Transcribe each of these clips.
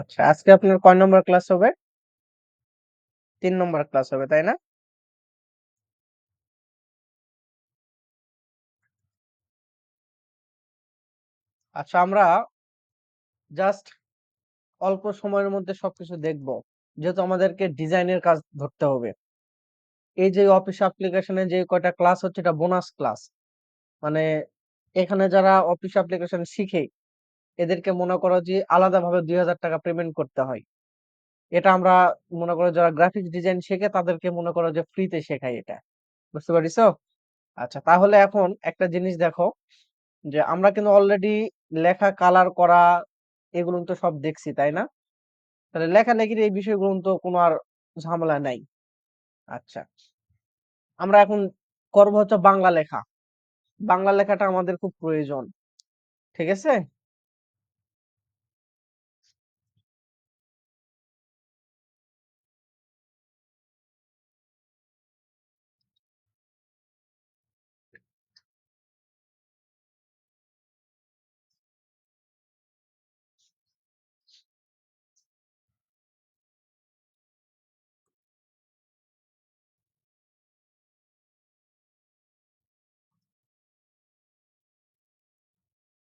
আচ্ছা আজকে আপনার কয় নম্বর ক্লাস হবে? তিন নম্বর ক্লাস হবে, তাই না? আচ্ছা আমরা জাস্ট অল্প সময়ের মধ্যে সবকিছু দেখব। যেহেতু আমাদেরকে ডিজাইনের কাজ ধরতে হবে। এই যে অফিস অ্যাপ্লিকেশনে যে কয়টা ক্লাস হচ্ছে এটা বোনাস ক্লাস। মানে এখানে যারা অফিস অ্যাপ্লিকেশন শিখে এদেরকে মনে করো যে আলাদাভাবে ৳২,০০০ পেমেন্ট করতে হয়। এটা আমরা মনে করো যারা গ্রাফিক্স ডিজাইন শেখে তাদেরকে মনে করো যে ফ্রিতে শেখাই এটা। বুঝতে পারিছো? আচ্ছা তাহলে এখন একটা জিনিস দেখো যে আমরা কিন্তু অলরেডি লেখা কালার করা এগুলো তো সব দেখছি, তাই না? তাহলে লেখালেখির এই বিষয়গুলো তো কোনো আর ঝামেলা নাই। আচ্ছা। আমরা এখন করব হচ্ছে বাংলা লেখা। বাংলা লেখাটা আমাদের খুব প্রয়োজন। ঠিক আছে?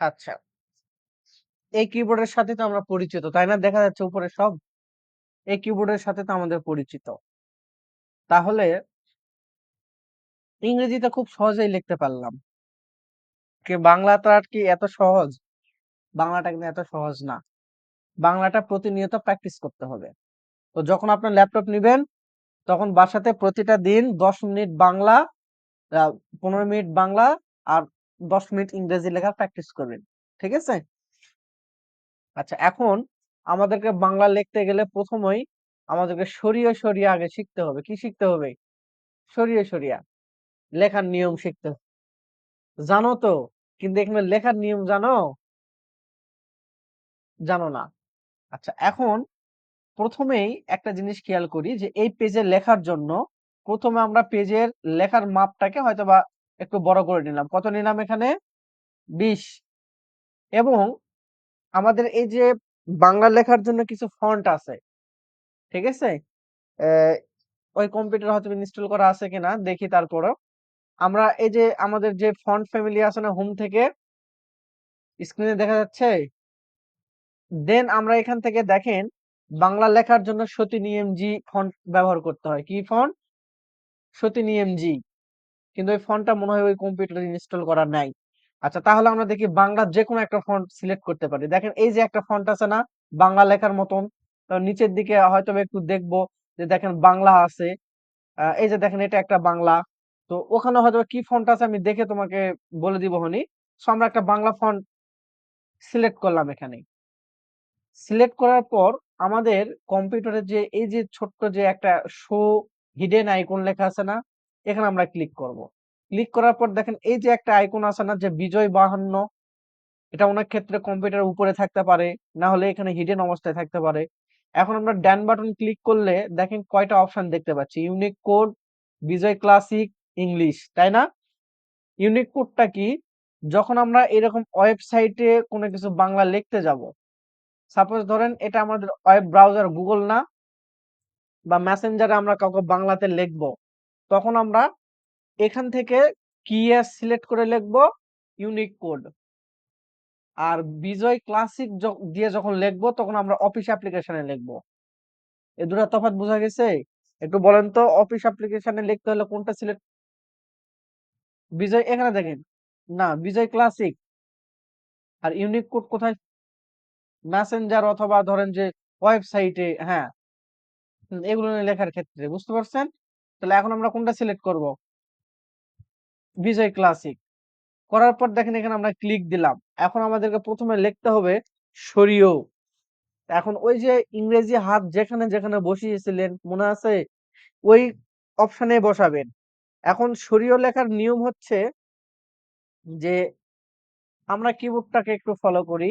আচ্ছা। এই কিবোর্ডের সাথে তো আমরা পরিচিত, তাই না? দেখা যাচ্ছে উপরে সব? এই কিবোর্ডের সাথে তো আমাদের পরিচিত। তাহলে ইংরেজিতে খুব সহজেই লিখতে পারলাম। কি বাংলাটা কি এত সহজ? বাংলাটা কিন্তু এত সহজ না। বাংলাটা প্রতিনিয়ত প্র্যাকটিস করতে হবে। তো যখন আপনার ল্যাপটপ নিবেন, তখন বাসাতে প্রতিটা দিন ১০ মিনিট বাংলা, ১৫ মিনিট বাংলা আর ১০ মিনিট ইংরেজি লেখার প্র্যাকটিস করবেন। ঠিক আছে? আচ্ছা এখন আমাদেরকে বাংলা লিখতে গেলে ১ম এই আমাদেরকে সরিয়ে, সরিয়ে আগে শিখতে হবে। কি শিখতে হবে? সরিয়ে, সরিয়া। লেখার নিয়ম শিখতে জানো তো? কিন্তু এখানে লেখার নিয়ম জানো? জানো না। আচ্ছা এখন প্রথমেই একটা জিনিস খেয়াল করি যে এই পেজে লেখার জন্য প্রথমে আমরা পেজের লেখার মাপটাকে হয়তোবা একটু বড় করে নিলাম। কত নিলাম এখানে? ২০ এবং আমাদের এই যে বাংলা লেখার জন্য কিছু ফন্ট আছে। ঠিক আছে? ওই কম্পিউটারে হয়তো ইনস্টল করা আছে কিনা, দেখি তারপরও। আমরা এই যে আমাদের যে ফন্ট ফ্যামিলি আছে না হোম থেকে? স্ক্রিনে দেখা যাচ্ছে? দেন আমরা এখান থেকে দেখেন, বাংলা লেখার জন্য সতিনী এমজি ফন্ট ব্যবহার করতে হয়। কি ফন্ট? সতিনী এমজি। কিন্তু ওই ফন্টটা মনে হয় ওই কম্পিউটারে ইনস্টল করা নাই। আচ্ছা তাহলে আমরা দেখি বাংলার যেকোনো একটা ফন্ট সিলেক্ট করতে পারি। দেখেন, এই যে একটা ফন্ট আছে না? বাংলা লেখার মতন। নিচের দিকে হয়তোবা একটু দেখব যে দেখেন বাংলা আছে। এই যে দেখেন, এটা একটা বাংলা। তো ওখানে হয়তো কি ফন্ট আছে আমি দেখে তোমাকে বলে দিব হনি। সো আমরা একটা বাংলা ফন্ট সিলেক্ট করলাম এখানে। সিলেক্ট করার পর আমাদের কম্পিউটারের যে, এই যে ছোট্ট যে একটা শো হিডেন আইকন লেখা আছে না? এখানে আমরা ক্লিক করব। ক্লিক করার পর দেখেন এই যে একটা আইকন আছে না যে বিজয় ৫২ এটা অনেক ক্ষেত্রে কম্পিউটারের উপরে থাকতে পারে, না হলে এখানে হিডেন অবস্থায় থাকতে পারে। এখন আমরা ড্যান বাটন ক্লিক করলে দেখেন কয়টা অপশন দেখতে পাচ্ছি। Unique code, Bijoy classic, English, তাই না? ইউনিক কোডটা কি? যখন আমরা এরকম ওয়েবসাইটে কোনো কিছু বাংলা লিখতে যাব। সাপোজ ধরেন এটা আমাদের ওয়েব ব্রাউজার গুগল না? বা মেসেঞ্জারে আমরা কাউকে বাংলাতে লিখব। তখন আমরা এখান থেকে কিওয়ার্ড সিলেক্ট করে লিখব ইউনিক কোড। আর বিজয় ক্লাসিক দিয়ে যখন লিখব, তখন আমরা অফিস অ্যাপ্লিকেশনে লিখব। এই ২ টা তফাৎ বোঝা গেছে? একটু বলেন তো অফিস অ্যাপ্লিকেশনে লিখতে হলে কোনটা সিলেক্ট বিজয়, এখানে দেখেন। না, বিজয় ক্লাসিক। আর ইউনিক কোড কোথায়? মেসেঞ্জার অথবা ধরেন যে ওয়েবসাইটে হ্যাঁ। এগুলো লেখার ক্ষেত্রে, বুঝতে পারছেন? তাহলে এখন আমরা কোনটা সিলেক্ট করব? বিজয় ক্লাসিক। করার পর দেখেন এখানে আমরা ক্লিক দিলাম। এখন আমাদেরকে ১ম এ লিখতে হবে সরিয়। এখন ওই যে ইংরেজি হাত যেখানে, যেখানে বসিয়েছিলেন মনে আছে? ওই অপশনে বসাবেন। এখন সরিয় লেখার নিয়ম হচ্ছে যে আমরা কিবোর্ডটাকে একটু ফলো করি।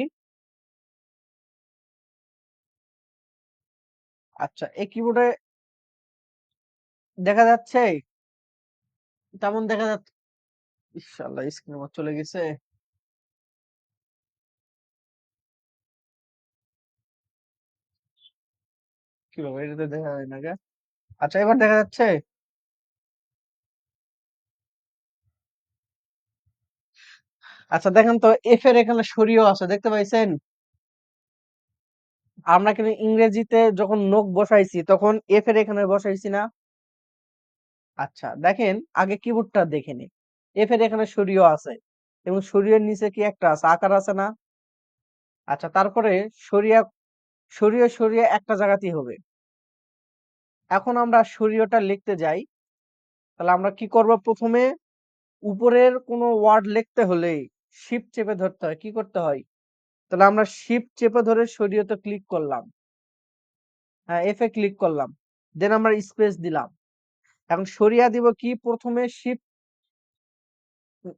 আচ্ছা এই কিবোর্ডে দেখা যাচ্ছে? তেমন দেখা যাচ্ছে আল্লাহ স্ক্রিন আমার চলে গেছে। কি এটা তো দেখা যায় না কে? আচ্ছা এবার দেখা যাচ্ছে? আচ্ছা দেখেন তো এফ এর এখানে সরিয় আছে, দেখতে পাইছেন? আমরা কিন্তু ইংরেজিতে যখন নোক বসাইছি, তখন এফ এর এখানে বসাইছি না? আচ্ছা দেখেন আগে কিবোর্ডটা দেখে এর এখানে সরিয় আছে এবং সরিয়ের নিচে কি একটা আছে আকার আছে না? আচ্ছা তারপরে সরিয়া সরিয়ে, সরিয়ে একটা জায়গাতেই হবে। এখন আমরা সরিয়টা লিখতে যাই। তাহলে আমরা কি করব প্রথমে উপরের কোনো ওয়ার্ড লিখতে হলেই শিপ চেপে ধরতে হয়। কি করতে হয়? তাহলে আমরা শিপ চেপে ধরে সরিয়তে ক্লিক করলাম। হ্যাঁ, এফ এ ক্লিক করলাম। দেন আমরা স্পেস দিলাম। এখন সরিয়া দিব কি প্রথমে শিফট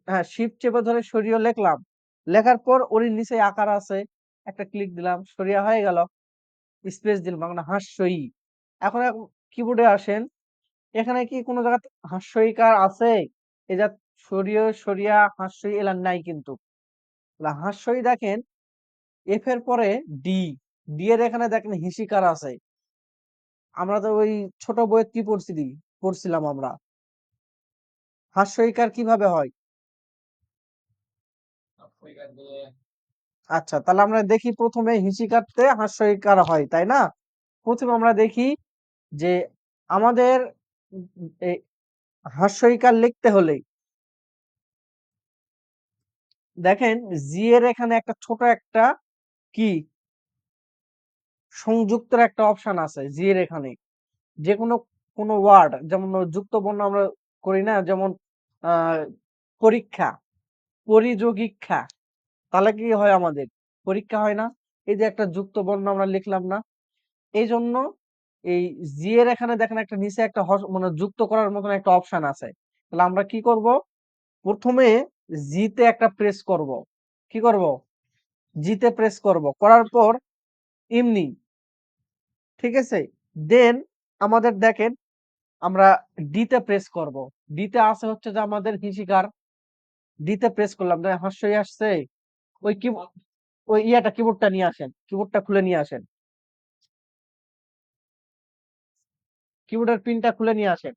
হ্যাঁ, শিফট চেপে ধরে সরিয় লিখলাম। লেখার পর ওর নিচে আকার আছে। একটা ক্লিক দিলাম। সরিয়া হয়ে গেল। স্পেস দিলাম মানে হাস্যই। এখন কিবোর্ডে আসেন। এখানে কি কোনো জায়গাতে হাস্যইকার আছে? যে সরিয়, সরিয়া, হাস্যই এলা নাই কিন্তু। হাস্যই দেখেন এফ এর পরে ডি। ডি এর এখানে দেখেন হিসিকার আছে। আমরা তো ওই ছোট বইয়ের কি পড়ছি পড়ছিলাম আমরা। হাস্যইকার কীভাবে হয়? আচ্ছা তাহলে আমরা দেখি প্রথমে হিসিকারতে হাস্যইকার হয় তাই না? প্রথমে আমরা দেখি যে আমাদের এই হাস্যইকার লিখতে হলে দেখেন জি এর এখানে একটা ছোট একটা কি সংযুক্তের একটা অপশন আছে জি এর এখানে যে কোনো কোনো ওয়ার্ড যেমন যুক্ত বর্ণ আমরা করি না, যেমন পরীক্ষা, পরিযোগিক্ষা, তাহলে কি হয় আমাদের? পরীক্ষা হয় না? এই যে একটা যুক্ত বর্ণ আমরা লিখলাম না? এই জন্য এই জি এর এখানে দেখেন একটা নিচে একটা মানে যুক্ত করার মতন একটা অপশন আছে। তাহলে আমরা কি করব? প্রথমে জিতে একটা প্রেস করব। কি করব? জিতে প্রেস করব। করার পর এমনি, ঠিক আছে? দেন আমাদের দেখেন আমরা ডিতে প্রেস করব। ডিতে আছে হচ্ছে যে আমাদের হিসিকার ডিতে প্রেস করলাম হাস্যই আসছে। ওই কি ওই ইয়াটা কিবোর্ডটা নিয়ে আসেন কিবোর্ডটা খুলে নিয়ে আসেন। কিবোর্ডের পিনটা খুলে নিয়ে আসেন।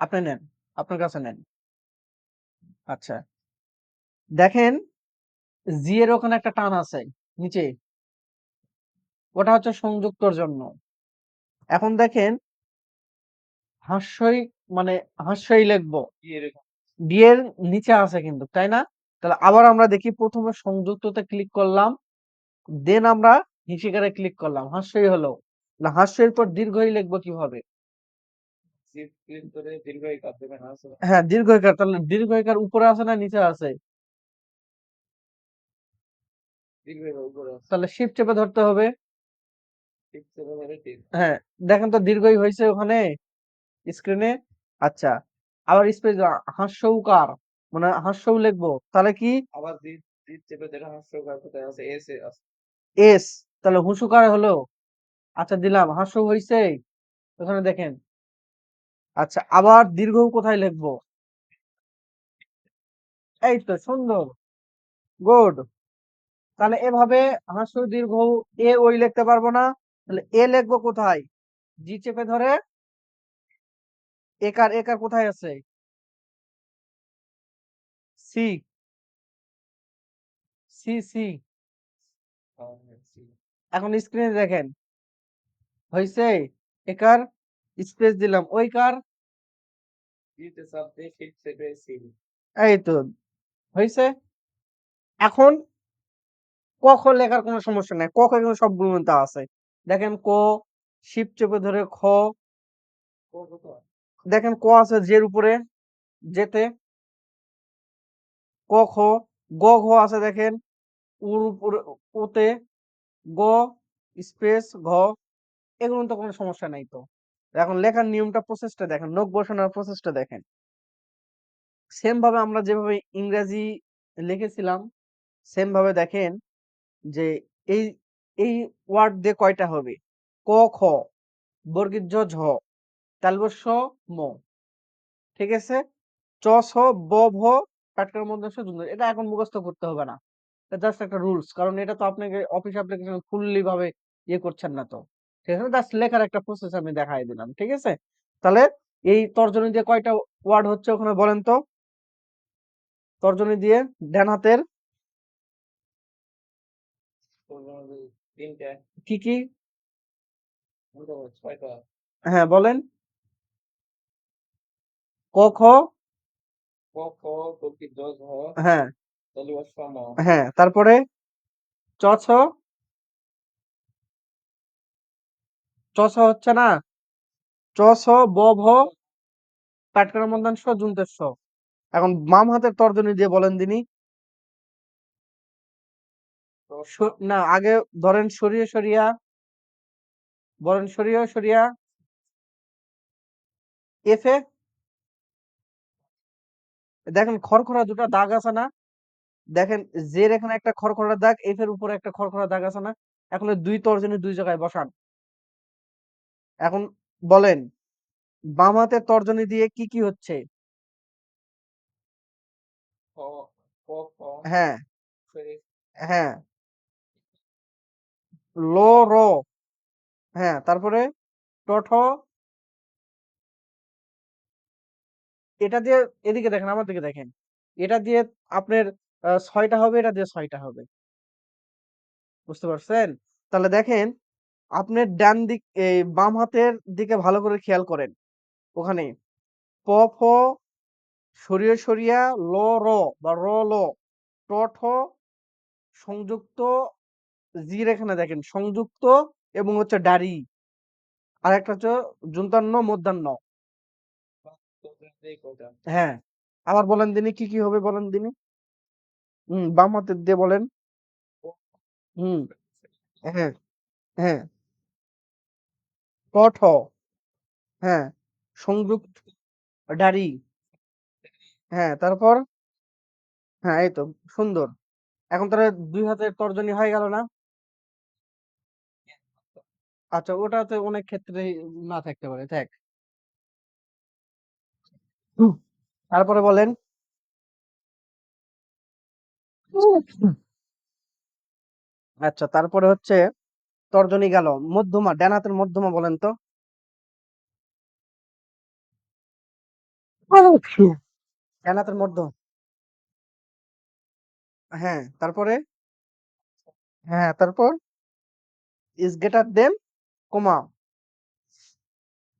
আপনি নেন, আপনার কাছে নেন। আচ্ছা। দেখেন জি এর ওখানে একটা টান আছে নিচে। ওটা হচ্ছে সংযুক্তর জন্য। এখন দেখেন হাস্যই মানে হাস্যই লিখব। এর নিচে আছে কিন্তু তাই না? তাহলে আবার আমরা দেখি প্রথমে সংযুক্ততে ক্লিক করলাম দেন আমরা হিসিকারে ক্লিক করলাম হাস্যই হলো। না হাস্যের পর দীর্ঘই লিখব কীভাবে? হ্যাঁ দীর্ঘইকার তাহলে দীর্ঘইকার উপরে আছে না নিচে আছে? তাহলে শিফট চেপে ধরতে হবে। হ্যাঁ দেখেন তো দীর্ঘই হয়েছে ওখানে স্ক্রিনে আচ্ছা আবার স্পেস হাস্যকার মানে হাস্য লিখব। তাহলে কি? আবার এস তাহলে হুসুকার হলো। আচ্ছা দিলাম হাস্য হয়েছে। ওখানে দেখেন। আচ্ছা আবার দীর্ঘ কোথায় লিখব? এই তো সুন্দর। গুড তাহলে এভাবে হাস্য দীর্ঘ এ ওই লিখতে পারব না। তাহলে এ লিখব কোথায়? জি চেপে ধরে একার একার কোথায় আছে? সি। C C. এখন স্ক্রিনে দেখেন। হয়েছে একার স্পেস দিলাম। ওই কার? এই তো। হয়েছে এখন ক খ লেখার কোনো সমস্যা নাই। খ এখানে সবগুলো মধ্যে আছে। দেখেন ক শিপ চেপে ধরে খ। দেখেন ক আছে জের উপরে যেতে ক, খ, গ, ঘ আছে দেখেন, উর উপরে, ওতে। গ স্পেস ঘ। এগুলো তো কোনো সমস্যা নাই তো। এখন লেখার নিয়মটা প্রসেসটা দেখেন নোক বসানোর প্রসেসটা দেখেন। সেম ভাবে আমরা যেভাবে ইংরেজি লিখেছিলাম সেম ভাবে দেখেন যে এই এই ওয়ার্ড দিয়ে কয়টা হবে ক, খ বর্গীর জ ঝ, তালবস্য ম ঠিক আছে চ ছ ব, ভ টাটকার মধ্যে এটা এখন মুখস্থ করতে হবে না। জাস্ট একটা রুলস। কারণ এটা তো আপনাকে অফিস অ্যাপ্লিকেশন ফুললি ভাবে ইয়ে করছেন না তো। ঠিক আছে? জাস্ট লেখার একটা প্রসেস আমি দেখাই দিলাম। ঠিক আছে? তাহলে এই তর্জনী দিয়ে কয়টা ওয়ার্ড হচ্ছে ওখানে বলেন তো? তর্জনী দিয়ে ডান হাতের কি, কি? হ্যাঁ, বলেন। ক, খ হ্যাঁ, হ্যাঁ। তারপরে চ, ছ চ, ছ হচ্ছে না? চ, ছ, ব, ভ টাটকার মধ্যাংশ জুনতের স। এখন বাম হাতের তর্জনী দিয়ে বলেন দিনি। না আগে ধরেন সরিয়ে সরিয়া বলেন সরিয়ে সরিয়া এফ দেখেন খড়খড়া দুটা দাগ আছে না? দেখেন জের এখানে একটা খড়খড়া দাগ, এফ এর উপরে একটা খড়খড়া দাগ আছে না? এখন দুই তর্জনী দুই জায়গায় বসান। এখন বলেন বাম হাতের তর্জনী দিয়ে কি, কি হচ্ছে? হ্যাঁ, হ্যাঁ। ল, র হ্যাঁ, তারপরে ট, ঠ এটা দিয়ে এদিকে দেখেন, আমার দিকে দেখেন। এটা দিয়ে আপনার আ ৬ টা হবে, এটা দিয়ে ৬ টা হবে। বুঝতে পারছেন? তাহলে দেখেন আপনার ডান দিক এই বাম হাতের দিকে ভালো করে খেয়াল করেন। ওখানে প, ফ, সরিয়ে সরিয়া ল, র বা র, ল, ট, ঠ সংযুক্ত জির এখানে দেখেন সংযুক্ত এবং হচ্ছে ডারি আর একটা হচ্ছে জুন্তান্ন, মধ্যাহ্ন। হ্যাঁ। আবার বলেন দিনি কি, কি হবে বলেন দিনি? হুম, বাম হাতের দিয়ে বলেন। হুম, হ্যাঁ, হ্যাঁ। ক, ঠ হ্যাঁ, সংযুক্ত ডাঁড়ি। হ্যাঁ, তারপর? হ্যাঁ, এই তো সুন্দর। এখন তাহলে দুই হাতের তর্জনী হয়ে গেল না? আচ্ছা ওটাতে অনেক ক্ষেত্রেই না থাকতে পারে। হুম, তারপরে বলেন। আচ্ছা তারপরে হচ্ছে তর্জনী গেল। মধ্যমা, ডান মধ্যমা বলেন তো? ডান মধ্য হ্যাঁ, তারপরে? হ্যাঁ, তারপর? is greater than কমা।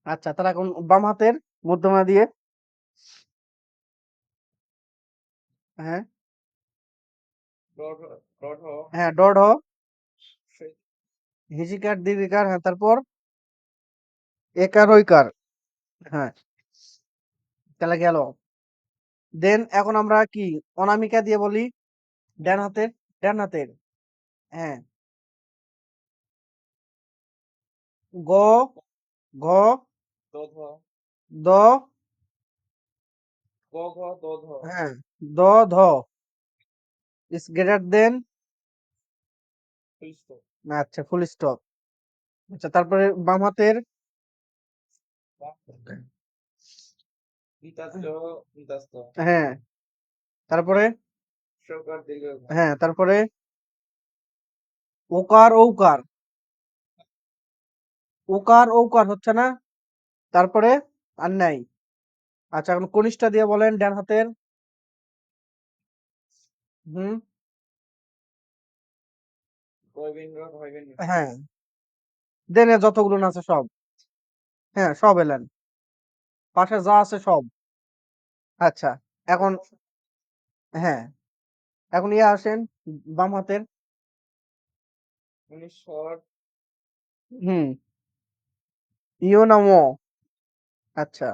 আচ্ছা তাহলে এখন বাম হাতের মধ্যমা দিয়ে হ্যাঁ, হ্যাঁ, ড, ঢ, হিজিকার, দীর্ঘিকার হ্যাঁ, তারপর? একার, ঐকার হ্যাঁ। তাহলে গেল। দেন এখন আমরা কি অনামিকা দিয়ে বলি? ডান হাতের, ডান হাতের। হ্যাঁ। গ, ঘ, দ হ্যাঁ, দ, ধ than ফুল স্টপ আচ্ছা ফুল স্টপ। আচ্ছা তারপরে বাম হাতের হ্যাঁ। তারপরে? হ্যাঁ, তারপরে? ওকার, ঔকার। ওকার, ঔকার হচ্ছে না? তারপরে? আর নাই। আচ্ছা এখন কনিষ্ঠা দিয়ে বলেন ডান হাতের। হুম, হ্যাঁ। দেন যতগুলো আছে সব। হ্যাঁ, সব এলেন। পাশে যা আছে সব। আচ্ছা, এখন হ্যাঁ। এখন ইয়ে আসেন বাম হাতের। হুম। ইও না আচ্ছা।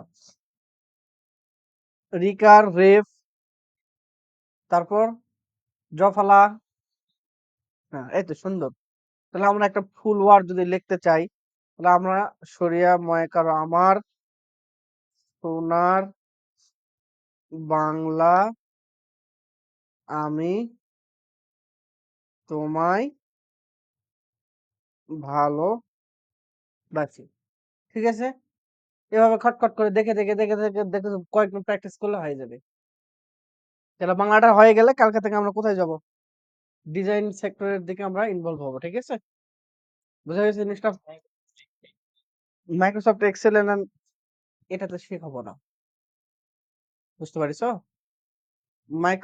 রিকার, রেফ তারপর? জফলা হ্যাঁ, এই তো সুন্দর। তাহলে আমরা একটা ফুল ওয়ার্ড যদি লিখতে চাই, তাহলে আমরা সরিয়া ময়কার আমার সোনার বাংলা আমি তোমায় ভালোবাসি। ঠিক আছে? এভাবে খটখট করে দেখে, দেখে, দেখে, দেখে, দেখে কয়েকদিন প্র্যাকটিস করলে হয়ে যাবে। তাহলে বাংলাটা হয়ে গেলে কালকে থেকে আমরা কোথায় যাব? ডিজাইন সেক্টরের দিকে আমরা ইনভলভ হব। ঠিক আছে? বুঝা গেছে জিনিসটা? মাইক্রোসফট এক্সেল এন্ড এটাতে শেখাবো না। বুঝতে পারিছো? মাইক